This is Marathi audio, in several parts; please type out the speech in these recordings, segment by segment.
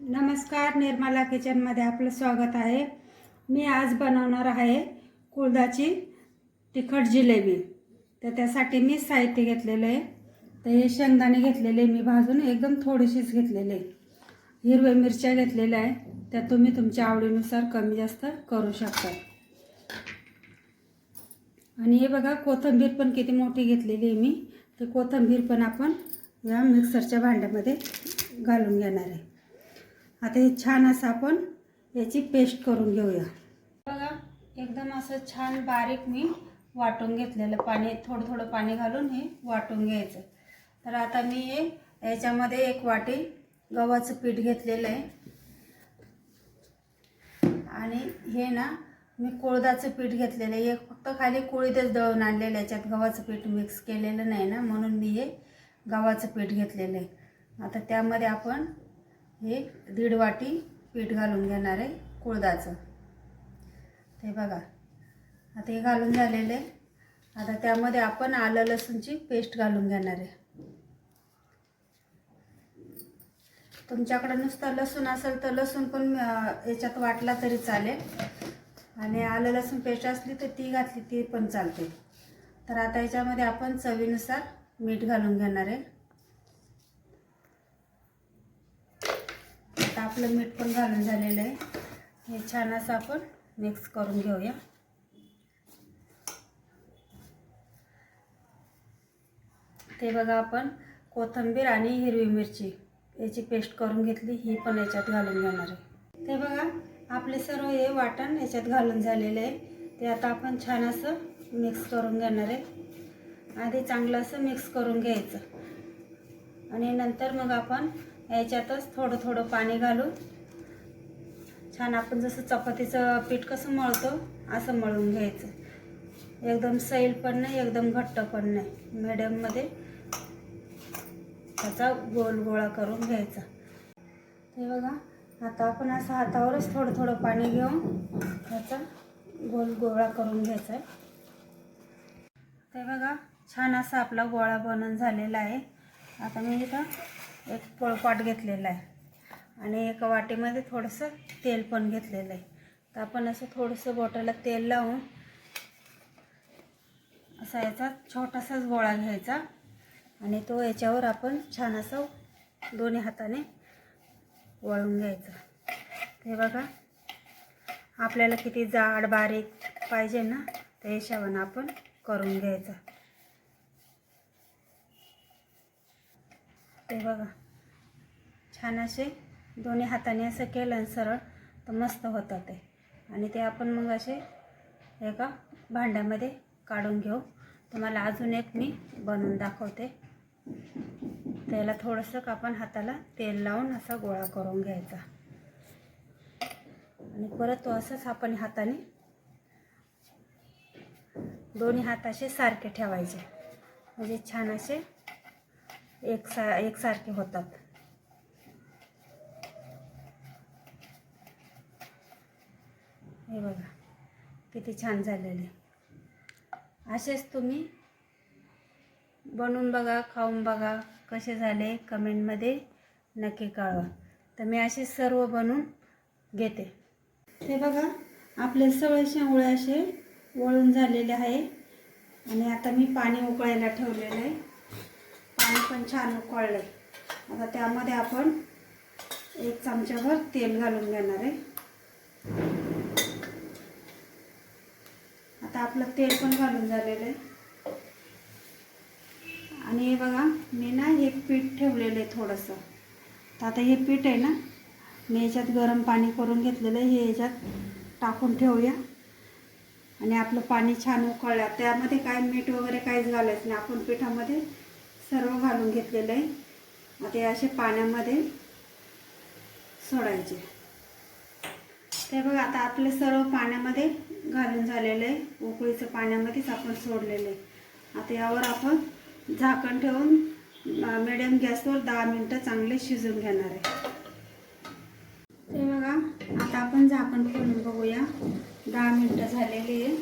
नमस्कार निर्मला किचनमध्ये आपलं स्वागत आहे. मी आज बनवणार आहे कुळदाची तिखट जिलेबी. तर त्यासाठी मी साहित्य घेतलेलं आहे. तर हे शेंगदाणे घेतलेले मी भाजून एकदम थोडीशीच घेतलेले हिरव्या मिरच्या घेतलेल्या आहे. त्या तुम्ही तुमच्या आवडीनुसार कमी जास्त करू शकता. आणि हे बघा कोथिंबीर पण किती मोठी घेतलेली आहे मी. ते कोथिंबीर पण आपण या मिक्सरच्या भांड्यामध्ये घालून घेणार आहे. आता हे छान असं आपण याची पेस्ट करून घेऊया. बघा एकदम असं छान बारीक मी वाटून घेतलेलं पाणी थोडं थोडं पाणी घालून हे वाटून घ्यायचं. तर आता मी हे याच्यामध्ये एक वाटी गव्हाचं पीठ घेतलेलं आहे. आणि हे ना मी कोळदाचं पीठ घेतलेलं आहे. हे फक्त खाली कोळीतच दळून आणलेलं आहे. याच्यात गव्हाचं पीठ मिक्स केलेलं नाही ना म्हणून मी हे गव्हाचं पीठ घेतलेलं आहे. आता त्यामध्ये आपण हे दीड वाटी पीठ घालून घेणार आहे कुळदाचं. ते बघा. आता हे घालून झालेलं आहे. आता त्यामध्ये आपण आलं लसूणची पेस्ट घालून घेणार आहे. तुमच्याकडं नुसतं लसूण असेल तर लसूण पण याच्यात वाटला तरी चालेल. आणि आलं लसूण पेस्ट असली तर ती घातली ती पण चालते. तर आता याच्यामध्ये आपण चवीनुसार मीठ घालून घेणार आहे. आता आपलं मीठ पण घालून झालेलं आहे. हे छान असं आपण मिक्स करून घेऊया. ते बघा आपण कोथिंबीर आणि हिरवी मिरची याची पेस्ट करून घेतली ही पण याच्यात घालून घेणार आहे. ते बघा आपले सर्व हे वाटण याच्यात घालून झालेले आहे. ते आता आपण छान असं मिक्स करून घेणार आहे. आधी चांगलं असं मिक्स करून घ्यायचं. आणि नंतर मग आपण याच्यातच थोडं थोडं पाणी घालून छान आपण जसं चपातीचं पीठ कसं मळतो असं मळून घ्यायचं. एकदम सैल पण नाही एकदम घट्ट पण नाही. मिडियममध्ये त्याचा गोल गोळा करून घ्यायचा. ते बघा आता आपण असं हातावरच थोडं थोडं पाणी घेऊन त्याचा गोल गोळा करून घ्यायचा आहे. ते बघा छान असा आपला गोळा बनवून झालेला आहे. आता मी इथं एक पोळपाट घेतलेला आहे. आणि एका वाटीमध्ये थोडंसं तेल पण घेतलेलं आहे. तर आपण असं थोडंसं बोटाला तेल लावून असा याचा छोटासाच गोळा घ्यायचा. आणि तो याच्यावर आपण छान असं दोन्ही हाताने वळून घ्यायचं. ते बघा आपल्याला किती जाड बारीक पाहिजे ना त्या हिशोबानं आपण करून घ्यायचं. ते बघा छान असे दोन्ही हाताने असं केलं आणि सरळ तर मस्त होतं ते. आणि ते आपण मग असे एका भांड्यामध्ये काढून घेऊ. तुम्हाला अजून एक मी बनवून दाखवते. त्याला थोडंसं का आपण हाताला तेल लावून असा गोळा करून घ्यायचा. आणि परत तो असंच आपण हाताने दोन्ही हात असे सारखे ठेवायचे. म्हणजे छान असे एक सा एकसारखे होतात. हे बघा किती छान झालेले. असेच तुम्ही बनवून बघा खाऊन बघा कसे झाले कमेंटमध्ये नक्की कळवा. तर मी असे सर्व बनवून घेते. हे बघा आपले सगळे शेवळे असे वळून झालेले आहे. आणि आता मी पाणी उकळायला ठेवलेलं आहे. पाणी पण छान उकळलं आहे आता त्यामध्ये आपण एक चमच्याभर तेल घालून घेणार आहे. आता आपलं तेल पण घालून झालेलं आहे. आणि हे बघा मी ना हे पीठ ठेवलेलं आहे थोडंसं. तर आता हे पीठ आहे ना मी याच्यात गरम पाणी करून घेतलेलं आहे हे याच्यात टाकून ठेवूया. आणि आपलं पाणी छान उकळलं. त्यामध्ये काय मीठ वगैरे काहीच घालायचं नाही. आपण पिठामध्ये सर्व घालून घेतलेलं आहे. आता हे असे पाण्यामध्ये सोडायचे. ते बघा आता आपलं सर्व पाण्यामध्ये घालून झालेलं आहे. उकळीचं पाण्यामध्येच आपण सोडलेलं आहे. आता यावर आपण झाकण ठेवून मिडियम गॅसवर दहा मिनटं चांगले शिजून घेणार आहे. ते बघा आता आपण झाकण खोलून बघूया. दहा मिनटं झालेली आहे.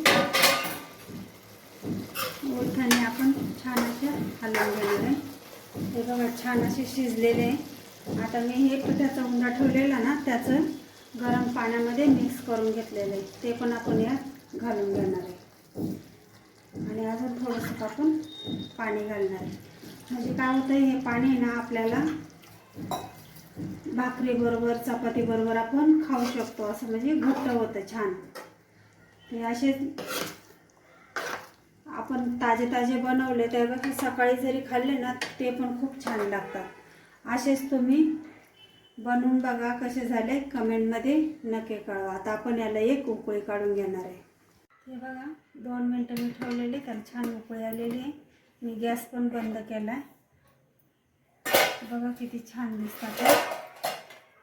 ओठाने आपण छान असे हलवून घेणार आहे. ते बघा छान असे शिजलेले आहे. आता मी हे पिठाचा उंडा ठेवलेला ना त्याचं गरम पाण्यामध्ये मिक्स करून घेतलेलं आहे. ते पण आपण यात घालून घेणार आहे. आणि अजून थोडंसं आपण पाणी घालणार आहे. म्हणजे काय होतं हे पाणी आहे ना आपल्याला भाकरीबरोबर चपातीबरोबर आपण खाऊ शकतो. असं म्हणजे घट्ट होतं छान. ते असे आपण ताजे ताजे बनवले त्यापेक्षा सकाळी जरी खाल्ले ना ते पण खूप छान लागतात. असेच तुम्ही बनवून बघा कसे झाले. कमेंटमध्ये नक्की कळवा. आता आपण याला एक उकळी काढून घेणार आहे. हे बघा दोन मिनटं मी ठेवलेली त्याला छान उकळी आलेली आहे. मी गॅस पण बंद केला आहे. बघा किती छान दिसतात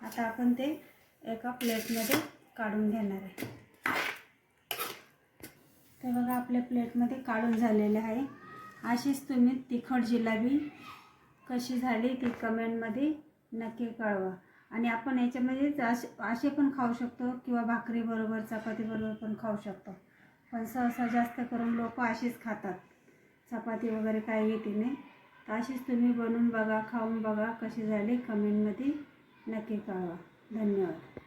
आता आपण ते एका प्लेटमध्ये काढून घेणार आहे. ते बघा आपल्या प्लेटमध्ये काढून झालेले आहे. अशीच तुम्ही तिखट जिलाबी कशी झाली ती कमेंटमध्ये नक्की कळवा. आणि आपण याच्यामध्ये असे असे पण खाऊ शकतो किंवा भाकरीबरोबर चपातीबरोबर पण खाऊ शकतो. पण सहसा जास्त करून लोक अशीच खातात. चपाती वगैरे काही येते नाही. तर अशीच तुम्ही बनवून बघा खाऊन बघा कशी झाली. कमेंटमध्ये नक्की कळवा. धन्यवाद.